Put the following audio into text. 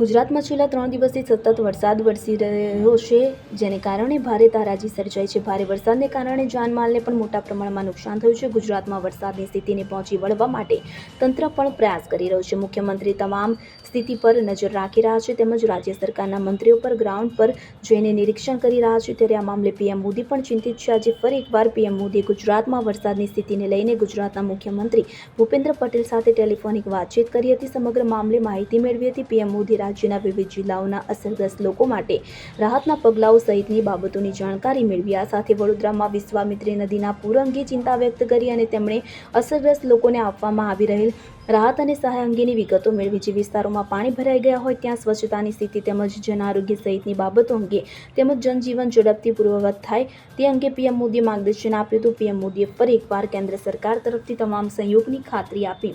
ગુજરાતમાં છેલ્લા ત્રણ દિવસથી સતત વરસાદ વરસી રહ્યો છે, જેને કારણે ભારે તારાજી સર્જાઈ છે. ભારે વરસાદને કારણે જાનમાલને પણ મોટા પ્રમાણમાં નુકસાન થયું છે. ગુજરાતમાં વરસાદની સ્થિતિને પહોંચી વળવા માટે તંત્ર પણ પ્રયાસ કરી રહ્યું છે. મુખ્યમંત્રી તમામ સ્થિતિ પર નજર રાખી રહ્યા છે તેમજ રાજ્ય સરકારના મંત્રીઓ પર, ગ્રાઉન્ડ પર જઈને નિરીક્ષણ કરી રહ્યા છે. ત્યારે આ મામલે પીએમ મોદી પણ ચિંતિત છે. આજે ફરી એકવાર પીએમ મોદીએ ગુજરાતમાં વરસાદની સ્થિતિને લઈને ગુજરાતના મુખ્યમંત્રી ભૂપેન્દ્ર પટેલ સાથે ટેલિફોનિક વાતચીત કરી હતી. સમગ્ર મામલે માહિતી મેળવી હતી. પીએમ મોદી રાજ્યના વિવિધ જિલ્લાઓના અસરગ્રસ્ત લોકો માટે રાહતના પગલાઓ સહિતની બાબતોની જાણકારી મેળવી. આ સાથે વડોદરામાં વિશ્વામિત્રી નદીના પૂર અંગે ચિંતા વ્યક્ત કરી અને તેમણે અસરગ્રસ્ત લોકોને આપવામાં આવી રહેલ રાહત અને સહાય અંગેની વિગતો મેળવી. જે વિસ્તારોમાં પાણી ભરાઈ ગયા હોય ત્યાં સ્વચ્છતાની સ્થિતિ તેમજ જન આરોગ્ય સહિતની બાબતો અંગે તેમજ જનજીવન ઝડપથી પૂર્વવત થાય તે અંગે પીએમ મોદીએ માર્ગદર્શન આપ્યું હતું. પીએમ મોદીએ ફરી એકવાર કેન્દ્ર સરકાર તરફથી તમામ સહયોગની ખાતરી આપી.